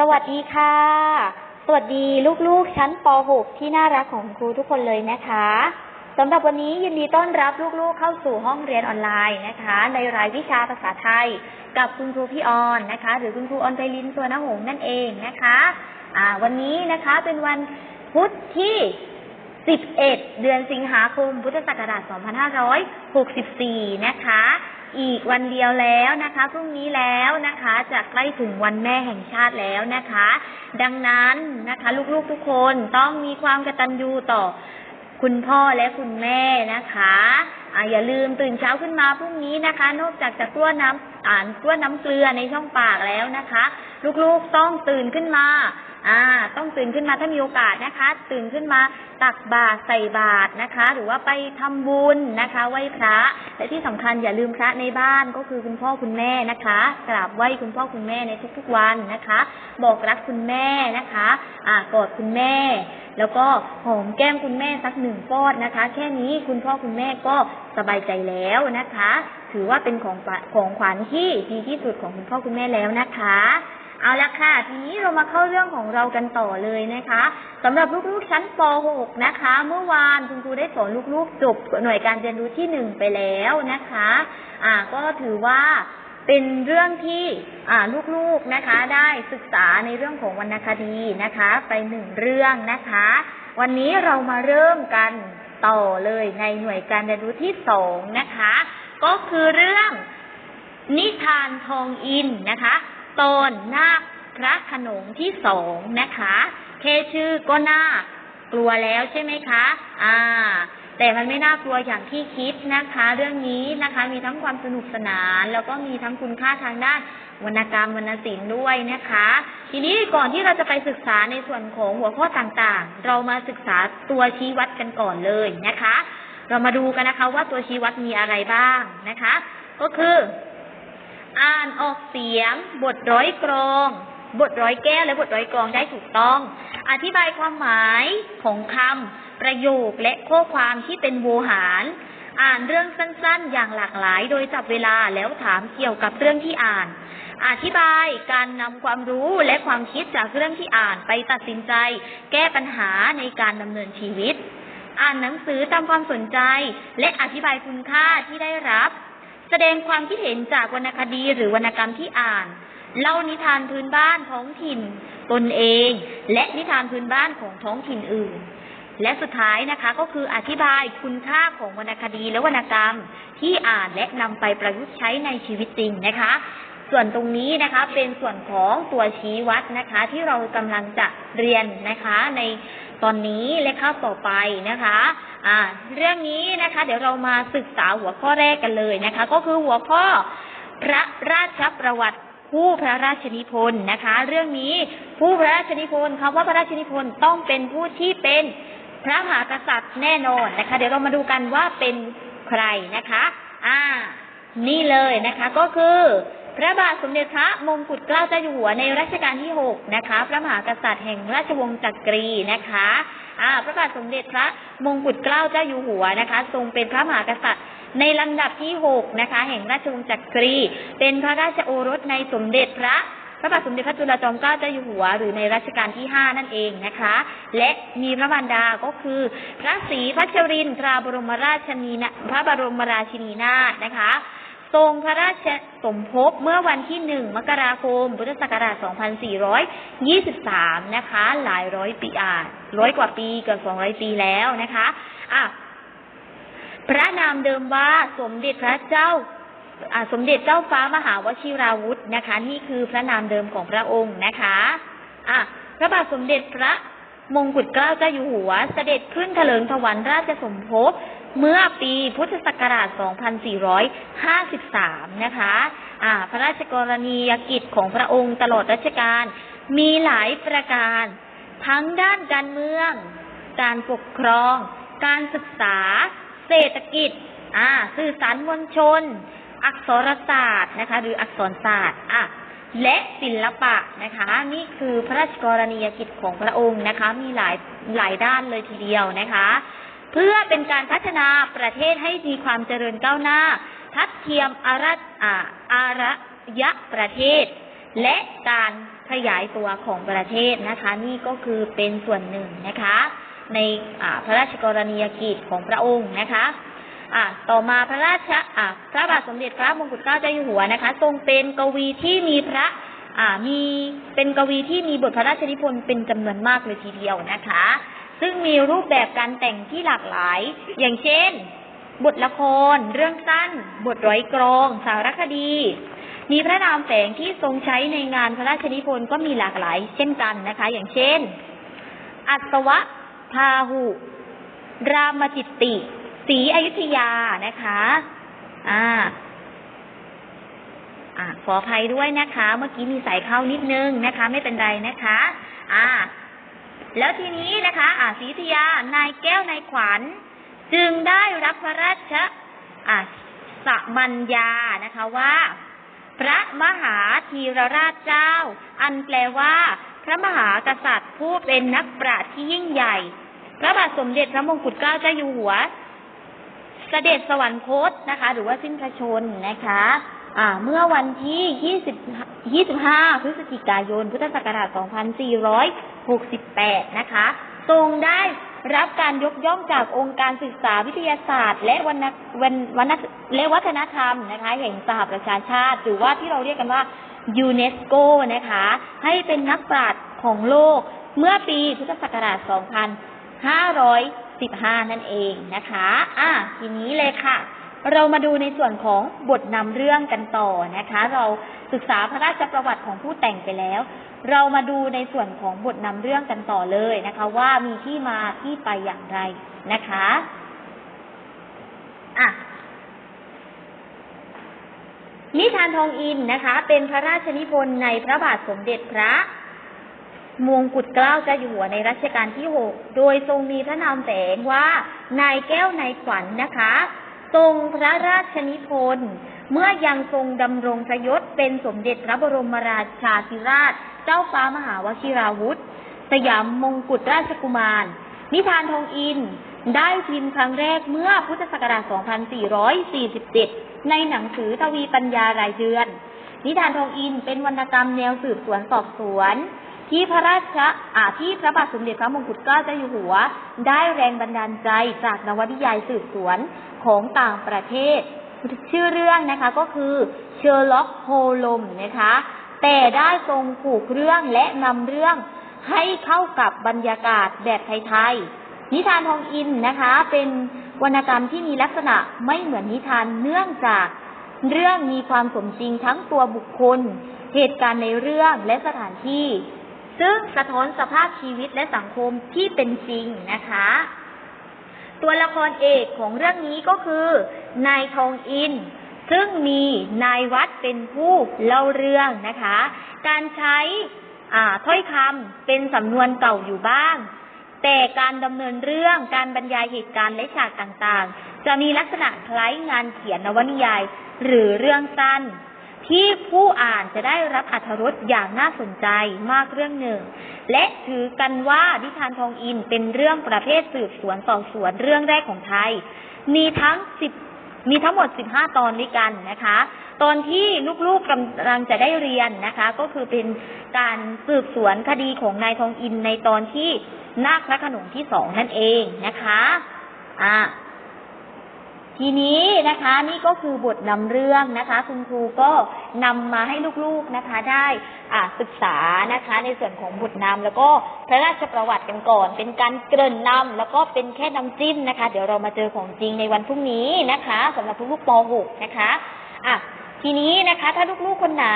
สวัสดีค่ะ สวัสดีลูกๆ ชั้นป .6 ที่น่ารักของครูทุกคนเลยนะคะสำหรับวันนี้ยินดีต้อนรับลูกๆเข้าสู่ห้องเรียนออนไลน์นะคะ ในรายวิชาภาษาไทย กับคุณครูพี่ออนนะคะ หรือคุณครูออนไพลินตัวนหงส์นั่นเองนะคะอ่าวันนี้นะคะเป็นวันพุธที่ 11 เดือนสิงหาคม พุทธศักราช 2564 นะคะ อีกวันเดียวแล้วนะคะพรุ่งนี้แล้วนะคะจะใกล้ถึงวันแม่แห่งชาติแล้วนะคะ ดังนั้นนะคะลูกๆทุกคนต้องมีความกตัญญูต่อคุณพ่อและคุณแม่นะคะอ่าอย่าลืมตื่นเช้าขึ้นมาพรุ่งนี้นะคะ นอกจากจะกล้วน้ำอ่านกล้วน้ำเกลือในช่องปากแล้วนะคะ ลูกๆต้องตื่นขึ้นมา อ่า ต้องตื่นขึ้นมาถ้ามีโอกาสนะคะ ตื่นขึ้นมาตักบาตรใส่บาตรนะคะ หรือว่าไปทำบุญนะคะ ไหว้พระ และที่สำคัญอย่าลืมพระในบ้านก็คือคุณพ่อคุณแม่นะคะ กราบไหว้คุณพ่อคุณแม่ในทุกๆวันนะคะ บอกรักคุณแม่นะคะ อ่ากอดคุณแม่ แล้วก็หอมแก้มคุณแม่สักหนึ่งฟอดนะคะ แค่นี้คุณพ่อคุณแม่ก็สบายใจแล้วนะคะ ถือว่าเป็นของของขวัญที่ดีที่สุดของคุณพ่อคุณแม่แล้วนะคะ เอาละค่ะ ทีนี้เรามาเข้าเรื่องของเรากันต่อเลยนะคะสำหรับลูกๆชั้นป .6 นะคะ เมื่อวานคุณครูได้สอนลูกๆจบหน่วยการเรียนรู้ที่หนึ่งไปแล้วนะคะ อ่า ก็ถือว่าเป็นเรื่องที่ลูกๆนะคะ ได้ศึกษาในเรื่องของวรรณคดีนะคะ ไปหนึ่งเรื่องนะคะ วันนี้เรามาเริ่มกันต่อเลยในหน่วยการเรียนรู้ที่สองนะคะ ก็คือเรื่องนิทานทองอินนะคะ ตนนาคพระขนงที่สองนะคะแค่ชื่อก็น่ากลัวแล้วใช่ไหมคะ อ่า แต่มันไม่น่ากลัวอย่างที่คิดนะคะ เรื่องนี้นะคะ มีทั้งความสนุกสนาน แล้วก็มีทั้งคุณค่าทางด้านวรรณกรรมวรรณศิลป์ด้วยนะคะ ทีนี้ก่อนที่เราจะไปศึกษาในส่วนของหัวข้อต่างๆ เรามาศึกษาตัวชี้วัดกันก่อนเลยนะคะ เรามาดูกันนะคะว่าตัวชี้วัดมีอะไรบ้างนะคะ ก็คือ อ่านออกเสียง บทร้อยกรอง บทร้อยแก้วและบทร้อยกรองได้ถูกต้อง อธิบายความหมายของคำประโยคและข้อความที่เป็นโวหาร อ่านเรื่องสั้นๆ อย่างหลากหลาย โดยจับเวลาแล้วถามเกี่ยวกับเรื่องที่อ่าน อธิบายการนำความรู้และความคิดจากเรื่องที่อ่านไปตัดสินใจ แก้ปัญหาในการดำเนินชีวิต อ่านหนังสือตามความสนใจ และอธิบายคุณค่าที่ได้รับ แสดงความคิดเห็นจากวรรณคดีหรือวรรณกรรมที่อ่าน เล่านิทานพื้นบ้านท้องถิ่นตนเอง และนิทานพื้นบ้านของท้องถิ่นอื่น และสุดท้ายนะคะก็คืออธิบายคุณค่าของวรรณคดีและวรรณกรรมที่อ่านและนำไปประยุกต์ใช้ในชีวิตจริงนะคะ ส่วนตรงนี้นะคะเป็นส่วนของตัวชี้วัดนะคะ ที่เรากำลังจะเรียนนะคะในตอนนี้และข้าวต่อไปนะคะอ่าเรื่องนี้นะคะ เดี๋ยวเรามาศึกษาหัวข้อแรกกันเลยนะคะ ก็คือหัวข้อพระราชประวัติผู้พระราชนิพนธ์นะคะ เรื่องนี้ผู้พระราชนิพนธ์คำว่าพระราชนิพนธ์ต้องเป็นผู้ที่เป็นพระมหากษัตริย์แน่นอนนะคะ เดี๋ยวเรามาดูกันว่าเป็นใครนะคะ อ่า นี่เลยนะคะ ก็คือ พระบาทสมเด็จพระมงกุฎเกล้าเจ้าอยู่หัวในรัชกาลที่หกนะคะ พระมหากษัตริย์แห่งราชวงศ์จักรีนะคะอ่าพระบาทสมเด็จพระมงกุฎเกล้าเจ้าอยู่หัวนะคะ ทรงเป็นพระมหากษัตริย์ในลำดับที่หกนะคะ แห่งราชวงศ์จักรี เป็นพระราชโอรสในสมเด็จพระพระบาทสมเด็จพระจุลจอมเกล้าเจ้าอยู่หัว หรือในรัชกาลที่ห้านั่นเองนะคะ และมีพระมารดาก็คือ พระศรีพัชรินทราบรมราชนีนะพระบรมราชินีนาถนะคะ ทรงพระราชสมภพเมื่อวันที่หนึ่งมกราคม พุทธศักราช 2423 นะคะ หลายร้อยปีอ่าร้อยกว่าปีเกือบ200 ปีแล้วนะคะอะพระนามเดิมว่าสมเด็จพระเจ้าอ่าสมเด็จเจ้าฟ้ามหาวชิราวุธนะคะ นี่คือพระนามเดิมของพระองค์นะคะอะพระบาทสมเด็จพระ มงกุฎเกล้าเจ้าอยู่หัว เสด็จขึ้นเถลิงถวัลย์ราชสมภพเมื่อปีพุทธศักราช 2453 นะคะอ่าพระราชกรณียกิจของพระองค์ตลอดรัชกาลมีหลายประการ ทั้งด้านการเมือง การปกครอง การศึกษา เศรษฐกิจอ่าสื่อสารมวลชน อักษรศาสตร์นะคะ หรืออักษรศาสตร์อะ และศิลปะนะคะ นี่คือพระราชกรณียกิจของพระองค์นะคะ มีหลายหลายด้านเลยทีเดียวนะคะ เพื่อเป็นการพัฒนาประเทศให้มีความเจริญก้าวหน้า ทัดเทียมอารัตอาอารยะประเทศ และการขยายตัวของประเทศนะคะ นี่ก็คือเป็นส่วนหนึ่งนะคะ ในพระราชกรณียกิจของพระองค์นะคะ อ่าต่อมาพระราชอ่าพระบาทสมเด็จพระมงกุฎเกล้าเจ้าอยู่หัวนะคะ ทรงเป็นกวีที่มีพระอ่ามีเป็นกวีที่มีบทพระราชนิพนธ์เป็นจำนวนมากเลยทีเดียวนะคะ ซึ่งมีรูปแบบการแต่งที่หลากหลาย อย่างเช่น บทละคร เรื่องสั้น บทร้อยกรอง สารคดี มีพระนามแฝงที่ทรงใช้ในงานพระราชนิพนธ์ก็มีหลากหลาย เช่นกันนะคะ อย่างเช่น อัศวะพาหุ รามจิตติ ศรีอยุธยานะคะ อ่า อ่า ขออภัยด้วยนะคะ เมื่อกี้มีสายเข้านิดนึงนะคะ ไม่เป็นไรนะคะ อ่า แล้วทีนี้นะคะ อ่าศรีอยุธยานายแก้วนายขวัญ จึงได้รับพระราชอ่าสมัญญานะคะว่า พระมหาธีรราชเจ้า อันแปลว่า พระมหากษัตริย์ผู้เป็นนักปราชญ์ที่ยิ่งใหญ่ พระบาทสมเด็จพระมงกุฎเกล้าเจ้าอยู่หัว เสด็จสวรรคตนะคะ หรือว่าสิ้นพระชนนะคะอ่าเมื่อวันที่ 20 25 พฤศจิกายน พุทธศักราช 2468 นะคะ ทรงได้รับการยกย่องจากองค์การศึกษาวิทยาศาสตร์ และวรรณวันวันและวัฒนธรรมนะคะ แห่งสหประชาชาติ หรือว่าที่เราเรียกกันว่ายูเนสโกนะคะ ให้เป็นนักปราชญ์ของโลกเมื่อปีพุทธศักราช 2515 นั่นเองนะคะ อะทีนี้เลยค่ะ เรามาดูในส่วนของบทนำเรื่องกันต่อนะคะ เราศึกษาพระราชประวัติของผู้แต่งไปแล้ว เรามาดูในส่วนของบทนำเรื่องกันต่อเลยนะคะ ว่ามีที่มาที่ไปอย่างไรนะคะอะนิทานทองอินนะคะ เป็นพระราชนิพนธ์ในพระบาทสมเด็จพระ มงกุฎเกล้าเจ้าอยู่หัวในรัชกาลที่หกโดยทรงมีพระนามแฝงว่านายแก้วนายขวัญนนะคะ ทรงพระราชนิพนธ์เมื่อยังทรงดำรงพระยศเป็นสมเด็จพระบรมราชาธิราช เจ้าฟ้ามหาวชิราวุธ สยามมงกุฎราชกุมาร นิทานทองอินได้พิมพ์ครั้งแรกเมื่อพุทธศักราช 2447 ในหนังสือทวีปัญญารายเดือน นิทานทองอินเป็นวรรณกรรมแนวสืบสวนสอบสวน ที่พระราชอาที่พระบาทสมเด็จพระมงกุฎเกล้าเจ้าอยู่หัว ได้แรงบันดาลใจจากนวนิยายสืบสวนของต่างประเทศ ชื่อเรื่องนะคะก็คือเชอร์ล็อกโฮลมนะคะ แต่ได้ทรงผูกเรื่องและนำเรื่องให้เข้ากับบรรยากาศแบบไทยๆ นิทานทองอินนะคะ เป็นวรรณกรรมที่มีลักษณะไม่เหมือนนิทานเนื่องจากเรื่องมีความสมจริงทั้งตัวบุคคล เหตุการณ์ในเรื่องและสถานที่ ซึ่งสะท้อนสภาพชีวิตและสังคมที่เป็นจริงนะคะ ตัวละครเอกของเรื่องนี้ก็คือ นายทองอิน ซึ่งมีนายวัดเป็นผู้เล่าเรื่องนะคะ การใช้ถ้อยคำเป็นสำนวนเก่าอยู่บ้าง แต่การดำเนินเรื่องการบรรยายเหตุการณ์และฉากต่างๆ จะมีลักษณะคล้ายงานเขียนนวนิยาย หรือเรื่องสั้น ที่ผู้อ่านจะได้รับอรรรสอย่างน่าสนใจมากเรื่องหนึ่ง และถือกันว่านิทานทองอินเป็นเรื่องประเภทสืบสวนสอบสวนเรื่องแรกของไทย มีทั้งสิบมีทั้งหมด 15 ตอนด้วยกันนะคะ ตอนที่ลูกๆกำลังจะได้เรียนนะคะ ก็คือเป็นการสืบสวนคดีของนายทองอินในตอนที่นาคพระขนงที่สองนั่นเองนะคะ อ่า ทีนี้นะคะนี่ก็คือบทนำเรื่องนะคะ คุณครูก็นำมาให้ลูกๆนะคะได้อ่าศึกษานะคะ ในส่วนของบทนำแล้วก็พระราชประวัติกันก่อน เป็นการเกริ่นนำแล้วก็เป็นแค่น้ำจิ้มนะคะ เดี๋ยวเรามาเจอของจริงในวันพรุ่งนี้นะคะสำหรับลูกๆป .6 นะคะอะ ทีนี้นะคะ ถ้าลูกๆคนไหน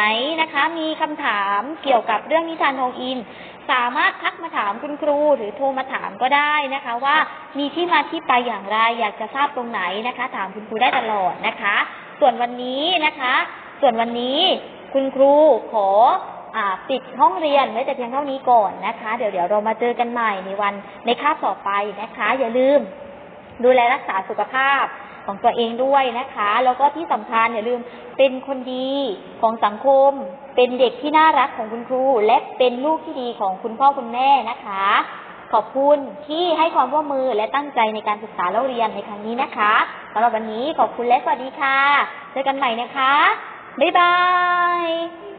นะคะ มีคำถามเกี่ยวกับเรื่องนิทานทองอิน สามารถทักมาถามคุณครูหรือโทรมาถามก็ได้นะคะ ว่ามีที่มาที่ไปอย่างไร อยากจะทราบตรงไหนนะคะ ถามคุณครูได้ตลอดนะคะ ส่วนวันนี้นะคะ ส่วนวันนี้คุณครูขออปิดห้องเรียนไว้แต่เพียงเท่านี้ก่อนนะคะ เดี๋ยวเดี๋ยวเรามาเจอกันใหม่ในวันในคาบต่อไปนะคะ อย่าลืมดูแลรักษาสุขภาพ ของตัวเองด้วยนะคะ แล้วก็ที่สำคัญอย่าลืมเป็นคนดีของสังคม เป็นเด็กที่น่ารักของคุณครู และเป็นลูกที่ดีของคุณพ่อคุณแม่นะคะ ขอบคุณที่ให้ความร่วมมือและตั้งใจในการศึกษาเล่าเรียนในครั้งนี้นะคะสำหรับวันนี้ขอบคุณและสวัสดีค่ะ เจอกันใหม่นะคะ บ๊ายบาย